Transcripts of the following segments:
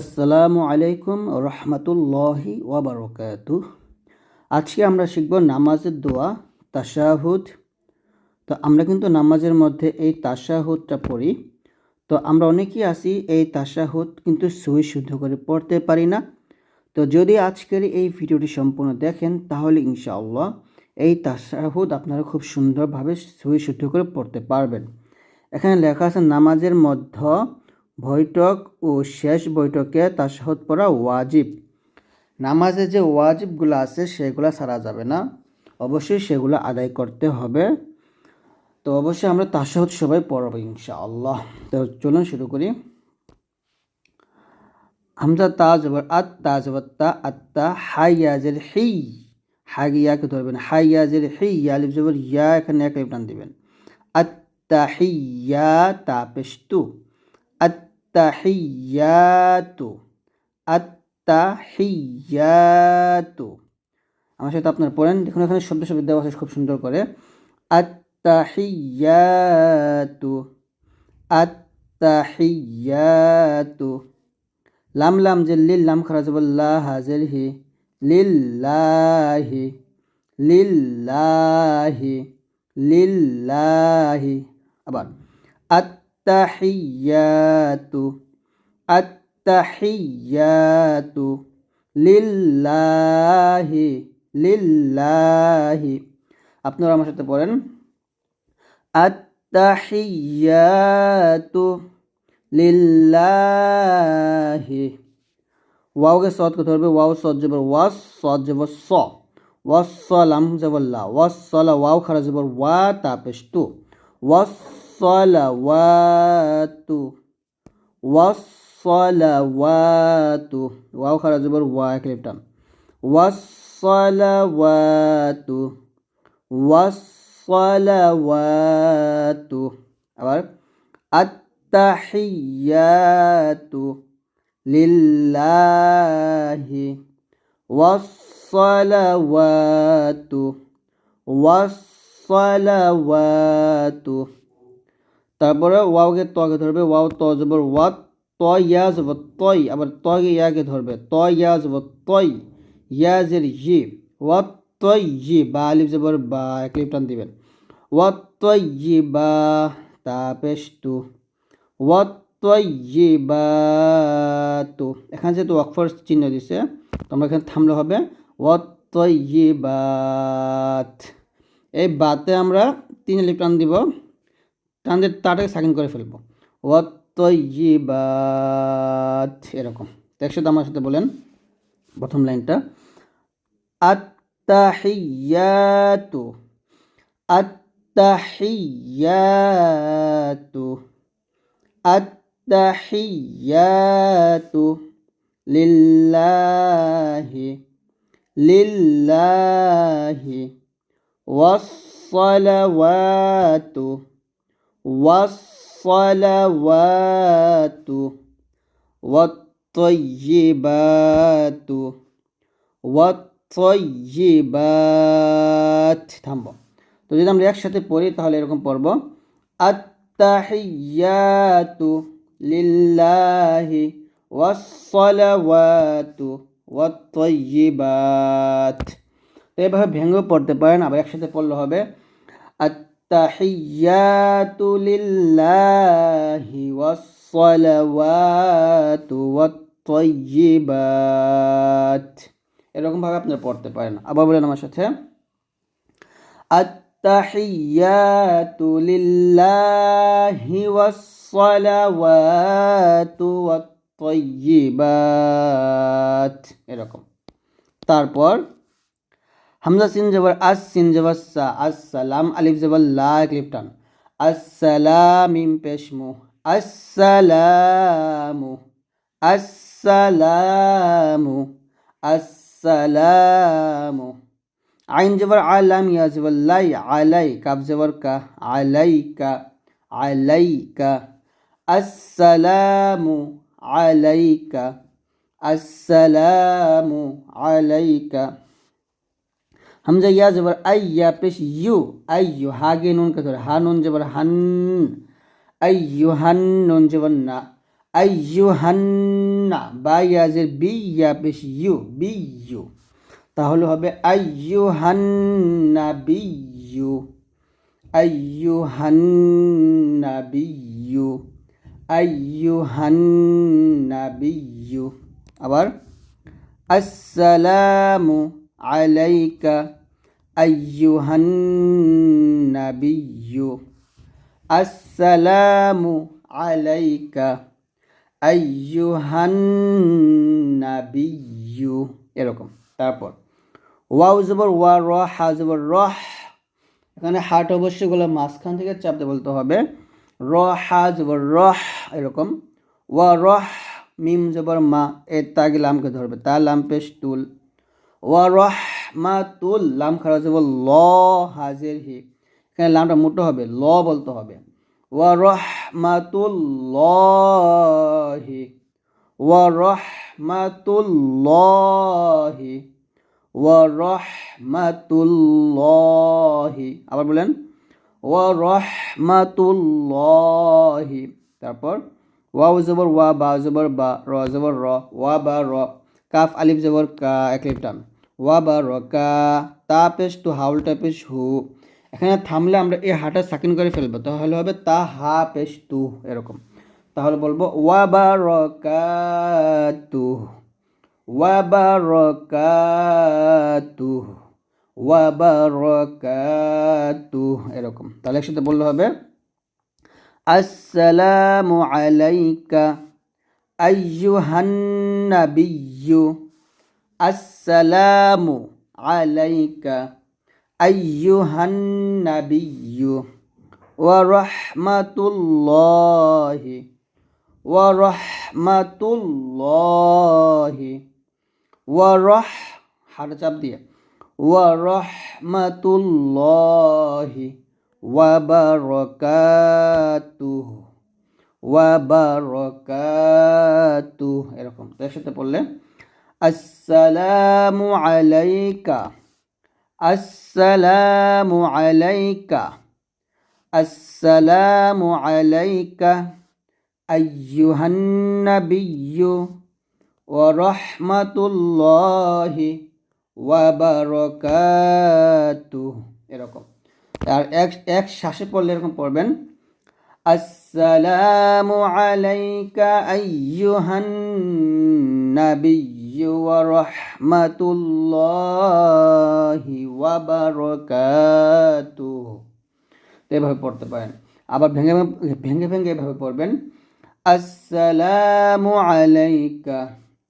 আসসালামু আলাইকুম রহমতুল্লাহি ওয়াবারকাতু আজকে আমরা শিখব নামাজের দোয়া, তাশাহুদ। তো আমরা কিন্তু নামাজের মধ্যে এই তাশাহুদটা পড়ি। তো আমরা অনেকেই আছি এই তাশাহুদ কিন্তু সহি শুদ্ধ করে পড়তে পারি না। তো যদি আজকের এই ভিডিওটি সম্পূর্ণ দেখেন, তাহলে ইনশাআল্লাহ এই তাশাহুদ আপনারা খুব সুন্দরভাবে সহি শুদ্ধ করে পড়তে পারবেন। এখানে লেখা আছে, নামাজের মধ্য বৈঠক ও শেষ বৈঠকে তাশাহুদ পড়া ওয়াজিব। নামাজে যে ওয়াজিবগুলো আছে, সেগুলো সারা যাবে না। অবশ্যই সেগুলো আদায় করতে হবে। তো অবশ্যই আমরা তাশাহুদ সবাই পড়ব ইনশাআল্লাহ। তো চলুন শুরু করি। হামজা তাজ আত তাজ তা আত্তা হাইয়াজের হি। হাগিয়াকে ধরবেন। হাইয়াজের হি আলিফ জবর, ইয়া এখানে এক লিপ টান দিবেন। আত্তা হিয়া তা পেস্তু আত্তাহিয়াতু আত্তাহিয়াতু। আমার সাথে আপনার পড়েন, দেখুন এখানে শব্দ শব্দ দেওয়া আছে, খুব সুন্দর করে। আত্তাহিয়াতু আত্তাহিয়াতু। লাম লাম যে লিল লাম খারাজ বল্লাহ হাজেল হি লিল্লাহি লিল্লাহি লিল্লাহি। আবার আত্তাহিয়াতু আত্তাহিয়াতু লিল্লাহি লিল্লাহি আপনারা আমার সাথে পড়েন আত্তাহিয়াতু লিল্লাহি ওয়াওকে সৎ করতে হবে, ওয়াও সৎ জবর, ওয়াস সৎ জবর স, ওয়াস লাম জবর লা, ওয়াস লা, ওয়াও খারা জবর ওয়া তাপেশ তু, ওয়াস ওয়াসসালাওয়াতু ওয়াসসালাওয়াতু ওয়াও খারা জবর ওয়া এক লিপটান ওয়াসসালাওয়াতু ওয়াসসালাওয়াতু আবার আত্তাহিয়াতু লিল্লাহি ওয়াসসালাওয়াতু ওয়াসসালাওয়াতু তারপরে ওয়াওকে তকে ধরবে, ওয়াও ত জবর, ওয়া ত ইয়া জবর তই আবার তকে ইয়াকে ধরবে ত ইয়া জবর তই ইয়া জের ই, ওয়া তই ই, বা আলিফ জবর, বা এক লিপ টান দিবেন, ওয়া তই ই, বা তা পেশতু, ওয়া তই ই, বা তু, এখানে যেহেতু ওয়াকফর চিহ্ন দিছে, তোমরা এখানে থামলে হবে, ওয়া তই ই বাত এই বাতে আমরা তিন লিপ টান দিব দিয়ে তাটাকে সাকিন করে ফেলব। ওয়াত এরকম। একসাথে আমার সাথে বলেন প্রথম লাইনটা। আত্তাহিয়াতু আত্তাহিয়াতু আত্তাহিয়াতু লিল্লাহি লিল্লাহি, ওয়াসসালাওয়াতু والصلوات والطيبات والطيبات থামবো তো যদি আমরা একসাথে পড়ি তাহলে এরকম পড়ব আত্তাহিয়াতু লিল্লাহি ওয়াসসালাওয়াতু ওয়াত-তাইয়্যিবাত তো এভাবে ভেঙেও পড়তে পারেন আবার একসাথে পড়লে হবে আত التحيات لله والصلوات والطيبات এরকমভাবে আপনারা পড়তে পারেন আবার বলেন আমার সাথে التحيات لله والصلوات والطيبات এরকম তারপর হামজা সিন জবর, আস সিন জবর, সা আসসালাম আলিফ জবর, লা, এক লিপটান আসসালাম ইম পেশমু আসসালামু আসসালামু আসসালামু আইন জবর, আলাম, ইয়া জবর, লাই আলাই কাব জবর, কা, আলাইকা আলাইকা। আসসালামু আলাইকা। আসসালামু আলাইকা। হামজা ইয়া জবর আই ইয়া পেশ ইউ আই ইউ হাগে নুন কে ধরে, হা নুন জবর হান আই ইউ হান নুন জবর না আইয়ুহান্না বা ইয়াজের বি ইয়া পেশ ইউ, বি ইউ। তাহলে হবে আইয়ুহান্না বি ইউ আইয়ুহান্না বি ইউ আইয়ুহান্না বি ইউ। আবার, আসসালামু আসসালামু আলাইকা আইয়ুহান্নাবিয়্যু এরকম। তারপর, ওয়াও জবর ওয়া র, হা জবর রহ এখানে হাট অবশ্যই গুলো মাঝখান থেকে চাপতে বলতে হবে। র, হা জবর রহ এরকম। ওয়া রহ মিম জবর মা এ তাগি লামকে ধরবে। তা লাম পেশ, তুল। ওয়া রহ মা তুল লাম খারা জবর ল হাজের হি। এখানে লামটা মোটো হবে, ল বলতে হবে। ওয়া রহ মা তুল লহি ওয়া রহ মা তুল লহি ওয়া রহ মা লহি আবার বলেন, ওয়া রহ মা তুল লহি তারপর ওয়াও জবর, ওয়া বা জবর, বা র জবর, র, ওয়া বা র, কাফ আলিফ জবর, কা একলিফ টান ওয়াবারকা তা পেশ টু হাউলটা পেশ হু। এখানে থামলে আমরা এই হাটা সাকিন করে ফেলব। তাহলে হবে তা হা পেশ তু, এরকম। তাহলে বলব ওয়াবা রকা তু ওয়া বাবা রকা তু ওয়াবা রকা তু, এরকম। তাহলে একসাথে বললে হবে, আসসালামু আলাইকা, আইয়ুহান নাবিয়্যু। আসসালামু আলাইকা আইয়ুহান নাবিয়্যু ওয়া রাহমাতুল্লাহি ওয়া রাহমাতুল্লাহি ওয়া রাহ হাড় চাপ দিয়ে ওয়া রাহমাতুল্লাহি ওয়া বারাকাতুহু ওয়া বারাকাতুহু এরকম। তো একসাথে পড়লে আসসালামু আলাইকা আসসালামু আলাইকা আসসালামু আলাইকা আইয়ুহান নাবিয়্যু ওয়া রাহমাতুল্লাহি ওয়া বারাকাতুহু এরকম। আর এক এক শ্বাসে পড়লে এরকম পড়বেন। আসসালামু আলাইকা আইয়ুহান নাবিয়্যু ওয়া রাহমাতুল্লাহি ওয়া বারাকাতুহু। এভাবে পড়তে পারেন। আবার ভেঙে ভেঙে ভেঙে এভাবে পড়বেন। আসসালামু আলাইকা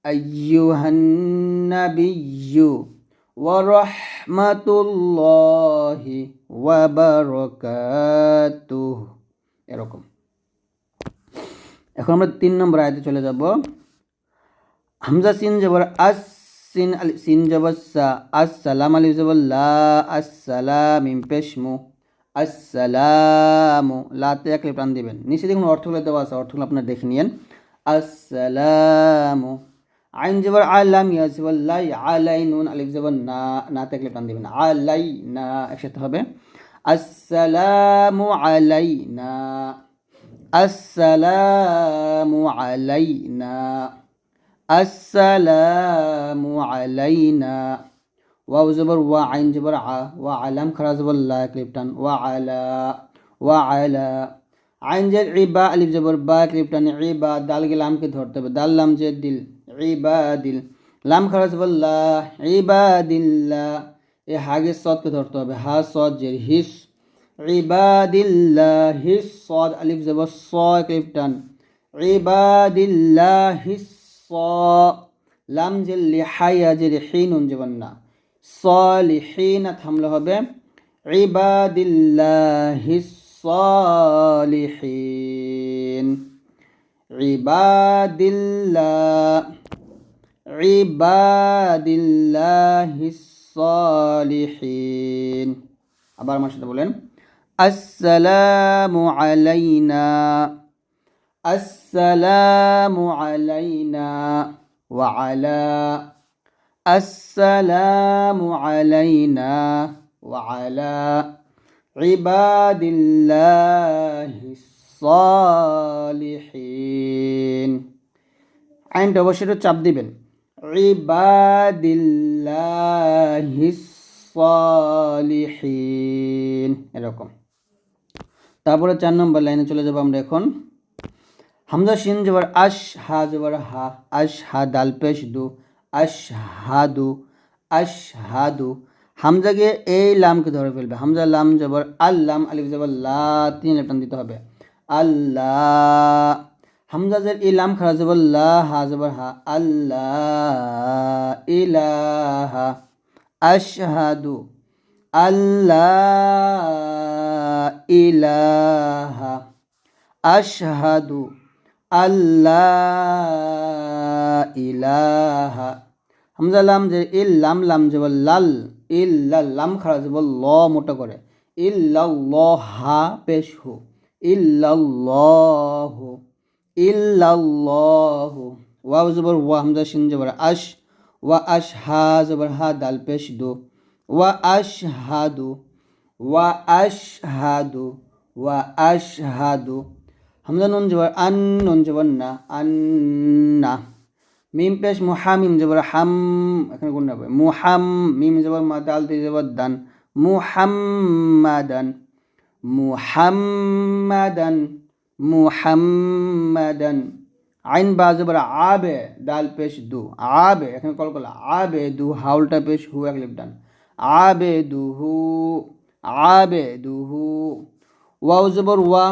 আইয়ুহান নাবিয়্যু ওয়ারহমাতুল্লাহি ওয়াবারাকাতুহ এরকম। এখন আমরা তিন নম্বর আয়তে চলে যাব। হামজা সিন জবর আস সিন আলি সিন জবর সা আসসালাম আলি জবর লা আসসালাম ইমপেশমু আসসালামু লাতে একলে প্রাণ দিবেন। নিচে দেখুন অর্থগুলো দেওয়া আছে, অর্থগুলো আপনার দেখে নিয়েন। আসসালামু আইন জবর আলাম ইয়া লাই আলাই নুন আলিফ জবর না না থাকলে টান দিবেন। আলাই না একসাথে হবে। আসসালামু আলাইনা আসসালামু আলাইনা আসসালামু আলাইনা ওয়াও জবর ওয়া আইন জবর আ ওয়া আলাম খারা জবর লা ক্লিপটান ওয়া আলা ওয়া আলা আইন জের ইবা আলিফ জবর বা ক্লিপটান ইবা দাল গেলামকে ধরতে হবে দাল লাম জের দিল ইবাদিল লাম খারাজ বল্লা ইবাদিল্লা এ হাগে সদকে ধরতে হবে হা সদ জের হিস ইবাদিল্লাহ হিস সদ আলিফ যাব স ক্লিপ টান ইবাদিল্লাহ হিস স, লাম জের লিহাইয়া জের হিনুন যাবেন না সলিহিনা থামলে হবে ইবাদিল্লাহি সলিহিন। ইবাদিল্লাহ ইবাদিল্লাহিস সালিহিন। আবার আমার সাথে বলেন, আসসালামু আলাইনা। আসসালামু আলাইনা ওয়া আলা আসসালামু আলাইনা ওয়া আলা ইবাদিল্লাহিস সালিহিন আইনটা অবশ্যই চাপ দিবেন ইবাদিল্লাহিস সালিহিন এরকম. তারপরে চার নম্বর লাইনে চলে যাব আমরা এখন। হামজা শিন জবর আশ হা জবর হা আশ হা দাল পেশ দু আশ হাদু আশ হাদু হামজাকে এই লামকে ধরে ফেলবে। হামজা লাম জবর আল্লাম আলিফ জবর লা তিন লেপটান দিতে হবে। আল্লাহ হামজা জের এই লাম খারা জবর লা হা জবর হা। আল্লাহ ইলাহা আশহাদু। আল্লাহ ইলাহা আশহাদু। আল্লাহ ইলাহা হামজা লাম যে ইল, লাম লাম যে লাল ইল্লা লাম খারা যে ল মোটা করে। ইল্লাল্লাহা পেশ হু। ইল্লাল্লাহু ইল্লাল্লাহু। ওয়াও জবর ওয়া হামজা শিন জবর আশ, ওয়া আশ হা জবর হা দাল পেশ দু। ওয়া আশহাদু ওয়া আশ আশহাদু ওয়া আশহাদু হামজা নুন জবর আন নুন জবর না আন্না মিম পেশ মুহামিম জবর হাম, এখানে গুণ হবে মুহাম মিম জবর মা দাল দিয়ে জবর দান। মুহাম্মাদান। মুহাম্মাদান। মুহাম্মাদান। আইন বা জবর আবে, দাল পেশ দু। আবে, এখানে কল করল আবে দু, হাউলটা পেশ হু, এক লিপটান আবে দুহু আবে দুহু ওয়াও জবর ওয়া।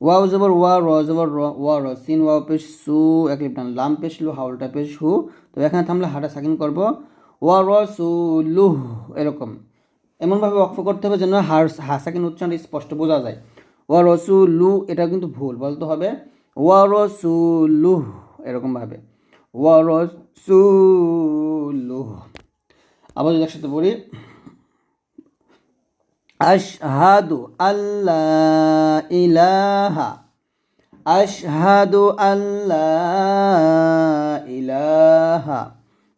ওয়াও জবর ওয়া, র জবর র, ওয়া, র, সিন, ওয়াও, পেশ, সু এক লিপটান লাম, পেশ, লু হাউলটা পেশ, হু। তো এখানে থামলে হাটা সাকিন করব। ওয়া, র, সু লুহ এরকম। এমনভাবে অক্ষ করতে হবে যেন হার, হা সাকিন উচ্চারণ স্পষ্ট বোঝা যায়। ওয়া রসু লু এটা কিন্তু ভুল, বলতে হবে। ওয়া রসু লুহ এরকমভাবে। ওয়া রসু লুহ আবার যদি একসাথে পড়ি। أشهد أن لا إله أشهد أن لا إله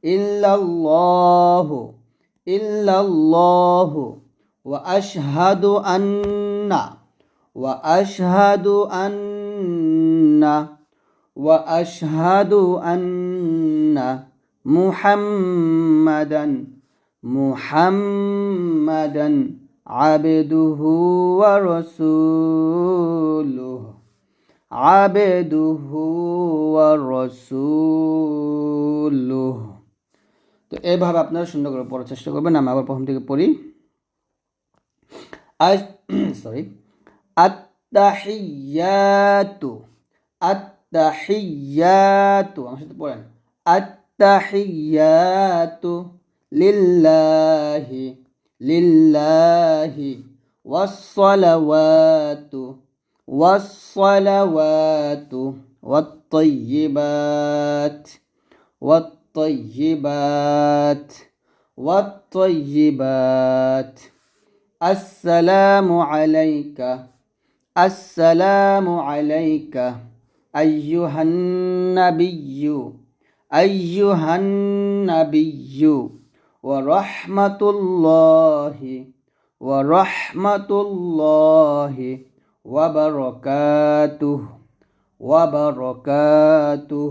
إلا الله إلا الله وأشهد أن وأشهد أن وأشهد أن محمدا محمدا. আবেদুহু রসুলুহ। আবেদুহু রসুলুহ। তো এভাবে আপনারা সুন্দর করে পড়ার চেষ্টা করবেন, আমি আবার প্রথম থেকে পড়ি। সরি আত্তাহিয়াতু আত্তাহিয়াতু, আমার সাথে পড়েন। আত্তাহিয়াতু লিল্লাহি لله والصلوات والصلوات والطيبات والطيبات والطيبات. السلام عليك. السلام عليك. أيها النبي. أيها النبي. ورحمة الله ورحمة الله وبركاته وبركاته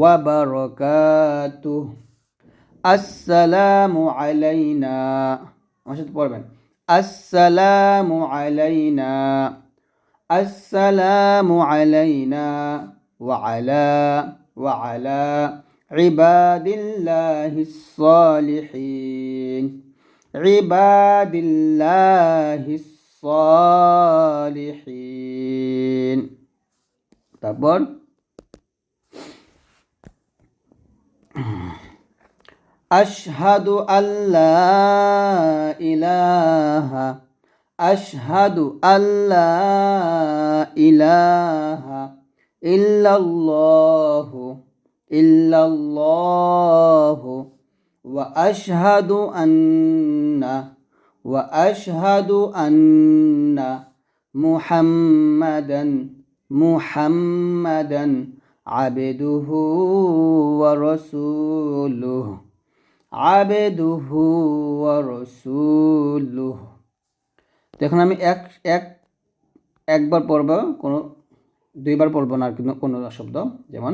وبركاته السلام علينا আমার সাথে পড়বেন السلام علينا السلام علينا وعلى وعلى عباد الله الصالحين عباد الله الصالحين তারপর أشهد أن لا إله أشهد أن لا إله إلا الله ইল্লাল্লাহু ওয়া আশহাদু আন্না, ওয়া আশহাদু আন্না মুহাম্মাদান মুহাম্মাদান আবেদুহু ওয়া রাসূলুহু, আবেদুহু দেখুন আমি এক এক, একবার পড়ব, কোনো, দুইবার পড়ব না আর কোনো শব্দ, যেমন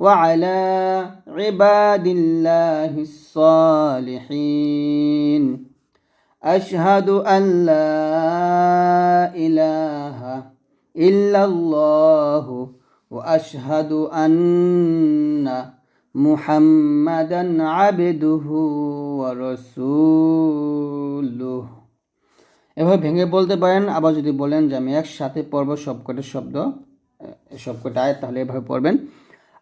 وعلى عباد الله الصالحين أشهد أن لا إله إلا الله وأشهد أن محمدا عبده ورسوله এভাবে ভেঙে বলতে পারেন আবার যদি বলেন যে আমি একসাথে পড়ব সবকটা শব্দ সবকটা আয় তাহলে এভাবে পড়বেন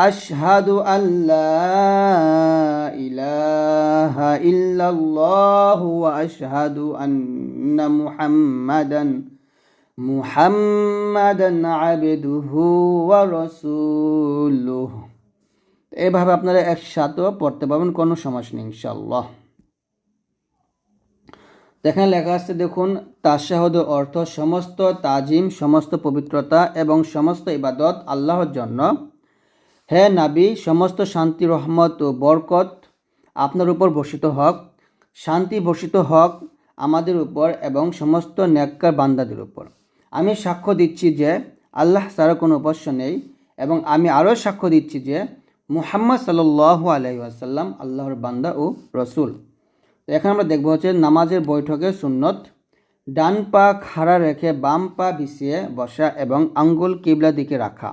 أشهد أن لا إله إلا الله وأشهد أن محمدا محمدا عبده ورسوله এভাবে আপনারা একসাথেও পড়তে পারবেন কোনো সমস্যা নেই ইনশাল্লাহ এখানে লেখা আছে দেখুন তাশাহদ অর্থ সমস্ত তাজিম সমস্ত পবিত্রতা এবং সমস্ত ইবাদত আল্লাহর জন্য হে নাবি, সমস্ত শান্তি, রহমত ও বরকত আপনার উপর বসিত হক। শান্তি বসিত হক আমাদের উপর এবং সমস্ত ন্যাক্কার বান্দাদের উপর। আমি সাক্ষ্য দিচ্ছি যে আল্লাহ ছাড়া কোনো উপাস্য নেই এবং আমি আরও সাক্ষ্য দিচ্ছি যে মুহাম্মদ সাল্লু আলহি আসাল্লাম আল্লাহর বান্দা ও রসুল। তো এখানে আমরা দেখব হচ্ছে নামাজের বৈঠকে সুন্নত, ডান পা খাড়া রেখে বাম পা বিছিয়ে বসা এবং আঙ্গুল কিবলা দিকে রাখা।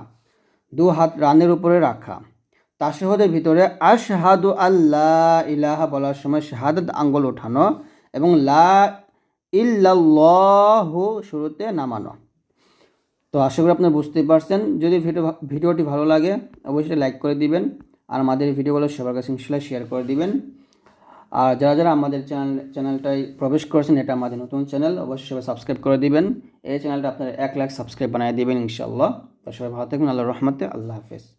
দু হাত রানের উপরে রাখা। তাশাহুদের ভিতরে আশহাদু আল্লাহ ইলাহা বলার সময় শাহাদত আঙ্গুল ওঠানো এবং লা ইল্লাল্লাহু শুরুতে নামানো। তো আশা করি আপনারা বুঝতেই পারছেন। যদি ভিডিও ভিডিওটি ভালো লাগে, অবশ্যই লাইক করে দিবেন আর আমাদের ভিডিওগুলো সবার কাছে ইনশাল্লাহ শেয়ার করে দিবেন। আর যারা যারা আমাদের চ্যানেল, চ্যানেলটায় প্রবেশ করেছেন, এটা আমাদের নতুন চ্যানেল, অবশ্যই সাবস্ক্রাইব করে দিবেন। এই চ্যানেলটা আপনারা এক লাখ সাবস্ক্রাইব বানিয়ে দিবেন ইনশাল্লাহ সবাই ভালো থাকবেন আল্লাহ রহমতে আল্লাহ হাফেজ।